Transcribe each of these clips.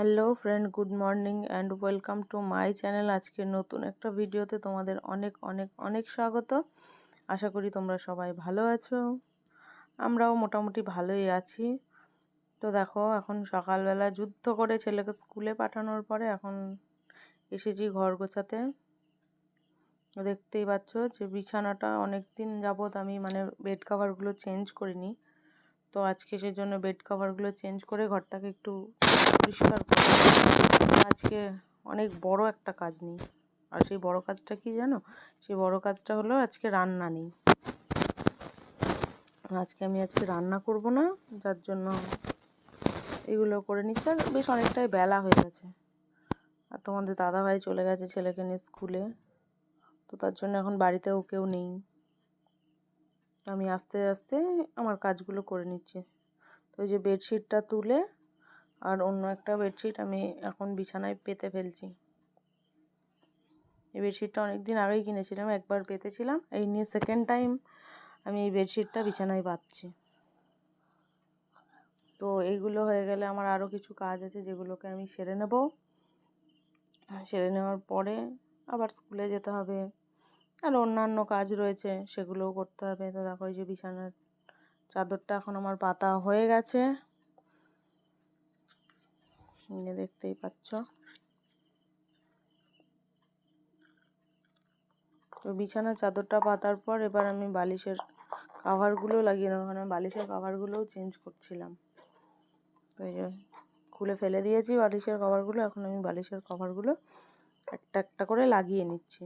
Hello friend good morning and welcome to my channel আজকে নতুন একটা ভিডিওতে তোমাদের অনেক অনেক অনেক স্বাগত। আশা করি তোমরা সবাই ভালো আছো। আমরাও মোটামুটি ভালোই আছি। তো দেখো, এখন সকালবেলা যুদ্ধ করে ছেলেকে স্কুলে পাঠানোর পরে এখন এসেছি ঘর গোছাতে। দেখতেই পাচ্ছ যে বিছানাটা অনেক দিন যাবৎ আমি মানে বেড কাভারগুলো চেঞ্জ করিনি। তো আজকে সেজন্য বেড কাভারগুলো চেঞ্জ করে ঘরটাকে একটু পরিষ্কার করে আজকে অনেক বড় একটা কাজ নেই। আর সেই বড় কাজটা কি জানো? সেই বড় কাজটা হলো আজকে রান্না নেই। আজকে আমি আজকে রান্না করব না, যার জন্য এগুলো করে নিচ্ছে। আর বেশ অনেকটাই বেলা হয়ে গেছে। আর তোমাদের দাদাভাই চলে গেছে ছেলেকে নিয়ে স্কুলে। তো তার জন্য এখন বাড়িতেও কেউ নেই। আমি আস্তে আস্তে আমার কাজগুলো করে নিচ্ছি। তো ওই যে বেডশিটটা তুলে আর অন্য একটা বেডশিট আমি এখন বিছানায় পেতে ফেলছি। এই বেডশিটটা অনেক দিন আগেই কিনেছিলাম, একবার পেতেছিলাম। এই নিয়ে সেকেন্ড টাইম আমি এই বেডশিটটা বিছানায় পাচ্ছি তো এইগুলো হয়ে গেলে আমার আরও কিছু কাজ আছে যেগুলোকে আমি সেরে নেব। সেরে নেওয়ার পরে আবার স্কুলে যেতে হবে। আর অন্যান্য কাজ রয়েছে, সেগুলোও করতে হবে। তো দেখো এই যে বিছানার চাদরটা এখন আমার পাতা হয়ে গেছে। দেখতেই পাচ্ছ। তো বিছানার চাদরটা পাতার পর এবার আমি বালিশের কাভারগুলো লাগিয়ে নেব, কারণ বালিশের কাভারগুলোও চেঞ্জ করছিলাম। তো এই যে খুলে ফেলে দিয়েছি বালিশের কভারগুলো এখন আমি বালিশের কভারগুলো একটা একটা করে লাগিয়ে নিচ্ছি।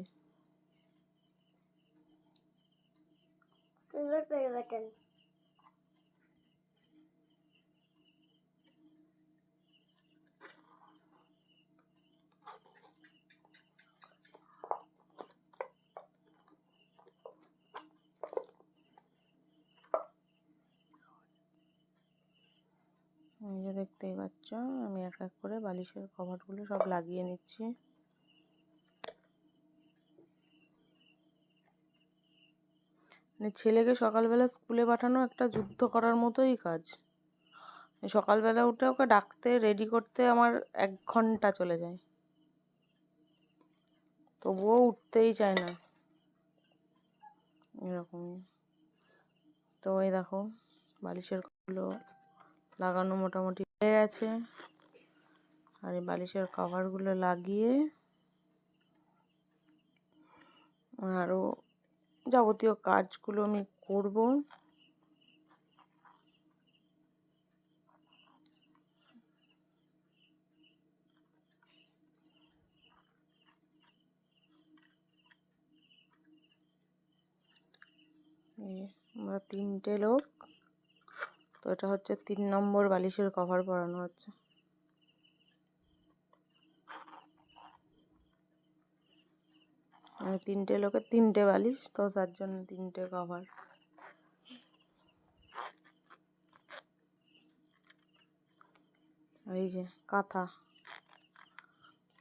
Silver play button. এই যে দেখতেই পাচ্ছ, আমি এক এক করে বালিশের কভারগুলো সব লাগিয়ে নিচ্ছি। মানে ছেলেকে সকালবেলা স্কুলে পাঠানো একটা যুদ্ধ করার মতোই কাজ। সকালবেলা উঠে ওকে ডাকতে রেডি করতে আমার এক ঘণ্টা চলে যায়। তবুও উঠতেই চায় না। এরকমই। তো এই দেখো, বালিশেরগুলো লাগানো মোটামুটি হয়ে গেছে। আর এই বালিশের কভারগুলো লাগিয়ে আরও যাবতীয় কাজগুলো আমি করব। আমরা তিনটে লোক তো এটা হচ্ছে তিন নম্বর বালিশের কভার পরানো হচ্ছে। মানে তিনটে লোকের তিনটে বালিশ, তো তার জন্য তিনটে কভার এই যে কাঁথা।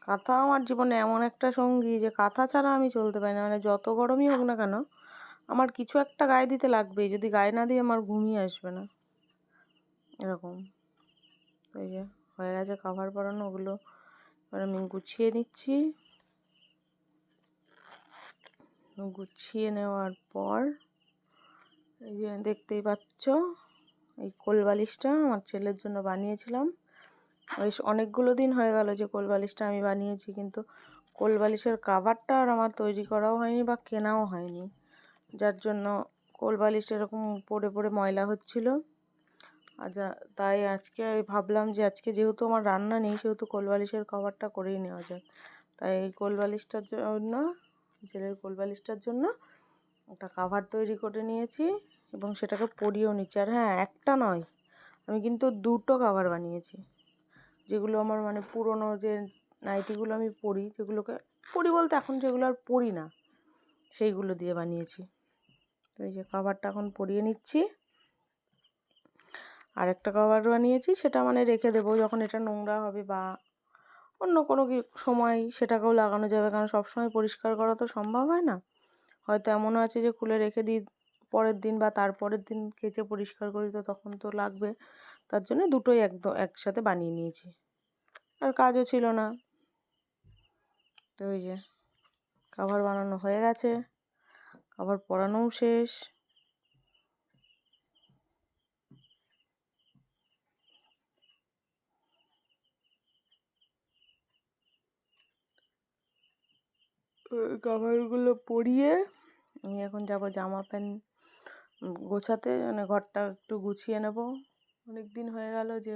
কাঁথা আমার জীবনে এমন একটা সঙ্গী যে কাঁথা ছাড়া আমি চলতে পারি না। মানে যত গরমই হোক না কেন, আমার কিছু একটা গায়ে দিতে লাগবেই। যদি গায়ে না দিই, আমার ঘুমিয়ে আসবে না। এরকম। এই যে, হয়ে গেছে কাভার পরানো, ওগুলো এবার আমি গুছিয়ে নিচ্ছি। গুছিয়ে নেওয়ার পর, এই যে দেখতেই পাচ্ছ, এই কোল বালিশটা আমার ছেলের জন্য বানিয়েছিলাম। বেশ অনেকগুলো দিন হয়ে গেল যে কোল বালিশটা আমি বানিয়েছি, কিন্তু কোল বালিশের কাভারটা আর আমার তৈরি করাও হয়নি বা কেনাও হয়নি। যার জন্য কোল বালিশ এরকম পড়ে পড়ে ময়লা হচ্ছিল। তাই আজকে ভাবলাম যে আজকে যেহেতু আমার রান্না নেই, সেহেতু কোল বালিশের কভারটা করেই নেওয়া যায় তাই এই কোল বালিশটার জন্য, জেলের কোল বালিশটার জন্য একটা কাভার তৈরি করে নিয়েছি এবং সেটাকে পরিয়েও নিচ্ছি। আর হ্যাঁ একটা নয়, আমি কিন্তু দুটো কাভার বানিয়েছি। যেগুলো আমার মানে পুরনো যে নাইটিগুলো আমি পরি, যেগুলোকে পরি বলতে এখন যেগুলো আর পরি না, সেইগুলো দিয়ে বানিয়েছি। তো এই যে কাভারটা এখন পরিয়ে নিচ্ছি। আর একটা কাভার বানিয়েছি, সেটা মানে রেখে দেবো। যখন এটা নোংরা হবে বা অন্য কোনো সময় সেটাকেও লাগানো যাবে, কারণ সবসময় পরিষ্কার করা তো সম্ভব হয় না। হয়তো এমনও আছে যে খুলে রেখে দিই পরের দিন বা তারপরের দিন কেচে পরিষ্কার করি, তো তখন তো লাগবে। তার জন্য দুটোই একদম একসাথে বানিয়ে নিয়েছি। আর কাজও ছিল না। তো ওই যে কাভার বানানো হয়ে গেছে। কাভার পরানোও শেষ। কাভারগুলো পরিয়ে আমি এখন যাব জামা প্যান্ট গোছাতে মানে ঘরটা একটু গুছিয়ে নেব। অনেক দিন হয়ে গেল যে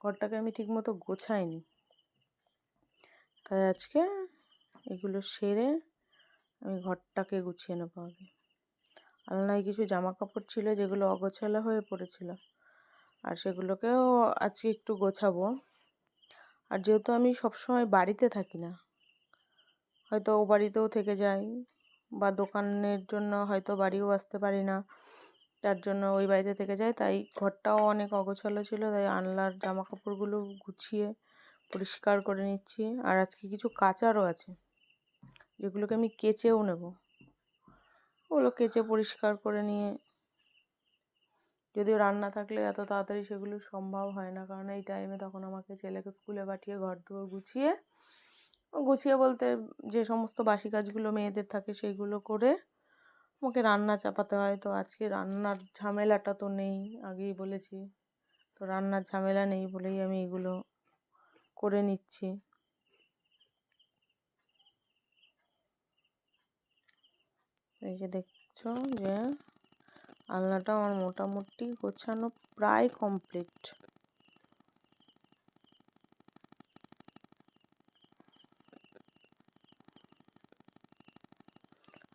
ঘরটাকে আমি ঠিকমতো গোছাইনি। তাই আজকে এগুলো সেরে আমি ঘরটাকে গুছিয়ে নেব আগে। আলনায় কিছু জামা কাপড় ছিল যেগুলো অগোছালো হয়ে পড়েছিল, আর সেগুলোকেও আজকে একটু গোছাবো। আর যেহেতু আমি সবসময় বাড়িতে থাকি না হয়তো ও বাড়িতেও থেকে যাই বা দোকানের জন্য হয়তো বাড়িও আসতে পারি না। তার জন্য ওই বাড়িতে থেকে যায়। তাই ঘরটাও অনেক অগোছালো ছিল। তাই আনলার জামা কাপড়গুলো গুছিয়ে পরিষ্কার করে নিচ্ছি। আর আজকে কিছু কাচারও আছে। যেগুলোকে আমি কেচেও নেব। ওগুলো কেচে পরিষ্কার করে নিয়ে যদিও রান্না থাকলে এত তাড়াতাড়ি সেগুলো সম্ভব হয় না। কারণ এই টাইমে তখন আমাকে ছেলেকে স্কুলে পাঠিয়ে ঘর দুয়ার গুছিয়ে গুছিয়ে বলতে যে সমস্ত বাসি কাজগুলো মেয়েদের থাকে সেগুলো করে আমাকে রান্না চাপাতে হয়। তো আজকে রান্নার ঝামেলাটা তো নেই, আগেই বলেছি। তো রান্নার ঝামেলা নেই বলেই আমি এগুলো করে নিচ্ছি। এই যে দেখছ যে আলনাটা আমার মোটামুটি গোছানো প্রায় কমপ্লিট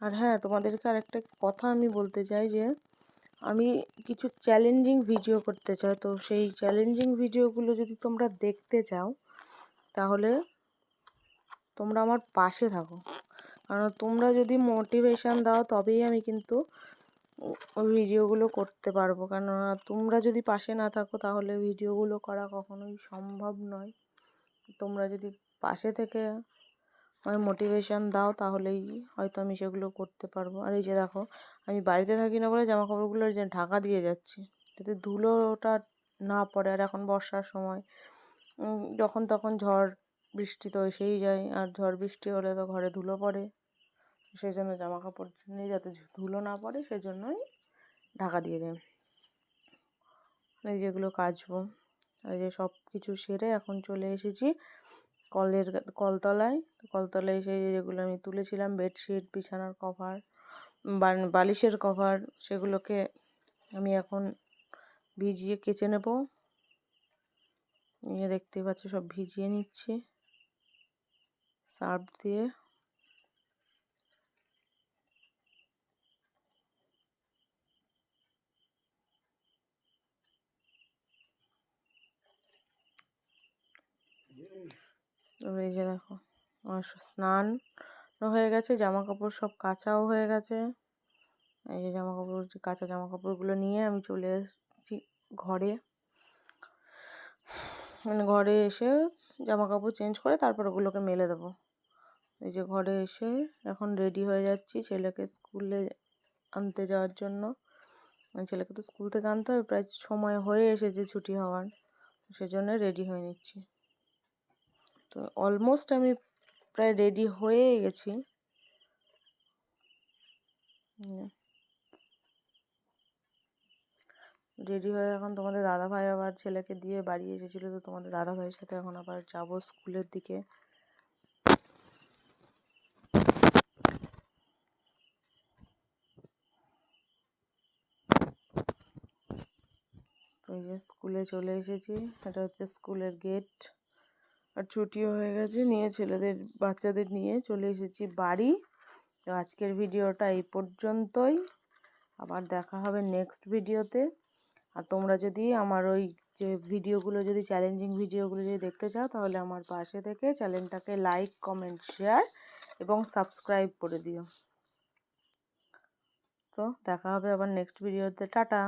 আর হ্যাঁ তোমাদেরকে আরেকটা কথা আমি বলতে চাই যে, আমি কিছু চ্যালেঞ্জিং ভিডিও করতে চাই। তো সেই চ্যালেঞ্জিং ভিডিওগুলো যদি তোমরা দেখতে চাও, তাহলে তোমরা আমার পাশে থাকো। কারণ তোমরা যদি মোটিভেশান দাও, তবেই আমি কিন্তু ভিডিওগুলো করতে পারব। কেননা তোমরা যদি পাশে না থাকো, তাহলে ভিডিওগুলো করা কখনোই সম্ভব নয়। তোমরা যদি পাশে থেকে আমায় মোটিভেশান দাও তাহলেই হয়তো আমি সেগুলো করতে পারব। আর এই যে দেখো, আমি বাড়িতে থাকি না বলে জামা কাপড়গুলো যে ঢাকা দিয়ে যাচ্ছি, যাতে ধুলোটা না পড়ে। আর এখন বর্ষার সময় যখন তখন ঝড় বৃষ্টি তো এসেই যায়। আর ঝড় বৃষ্টি হলে তো ঘরে ধুলো পড়ে। সেই জন্য জামা কাপড় নিয়ে যাতে ধুলো না পড়ে, সেজন্যই ঢাকা দিয়ে এই যেগুলো কাচবো। এই যে সব কিছু সেরে এখন চলে এসেছি। কলের কলতলায়। কলতলায় এসে যেগুলো আমি তুলেছিলাম, বেডশিট, বিছানার কভার বালিশের কভার, সেগুলোকে আমি এখন ভিজিয়ে কেচে নেব। নিয়ে দেখতেই পাচ্ছ, সব ভিজিয়ে নিচ্ছি। সার্ফ দিয়ে। এই যে দেখো, আমার স্নান হয়ে গেছে জামা কাপড় সব কাচাও হয়ে গেছে। এই যে জামা কাপড় কাঁচা জামা কাপড়গুলো নিয়ে আমি চলে এসেছি ঘরে। মানে ঘরে এসে জামা কাপড় চেঞ্জ করে তারপর ওগুলোকে মেলে দেবো। এই যে ঘরে এসে এখন রেডি হয়ে যাচ্ছি ছেলেকে স্কুলে আনতে যাওয়ার জন্য। মানে ছেলেকে তো স্কুল থেকে আনতে হবে, প্রায় সময় হয়ে এসেছে ছুটি হওয়ার, সেজন্য রেডি হয়ে নিচ্ছি। তো অলমোস্ট আমি প্রায় রেডি হয়ে গেছি। রেডি হয়ে এখন তোমাদের দাদাভাই আবার ছেলেকে দিয়ে বাড়ি এসেছিল, তো তোমাদের দাদাভাইয়ের সাথে এখন আবার যাব স্কুলের দিকে। এই যে স্কুলে চলে এসেছি, এটা হচ্ছে স্কুলের গেট আর ছুটিও হয়ে গেছে, নিয়ে ছেলেদের, বাচ্চাদের নিয়ে চলে এসেছি বাড়ি। তো আজকের ভিডিওটা এই পর্যন্তই। আবার দেখা হবে নেক্সট ভিডিওতে। আর তোমরা যদি আমার ওই যে ভিডিওগুলো, যদি চ্যালেঞ্জিং ভিডিওগুলো যদি দেখতে চাও, তাহলে আমার পাশে থেকে চ্যানেলটাকে লাইক কমেন্ট শেয়ার এবং সাবস্ক্রাইব করে দিও। তো দেখা হবে আবার নেক্সট ভিডিওতে। টাটা!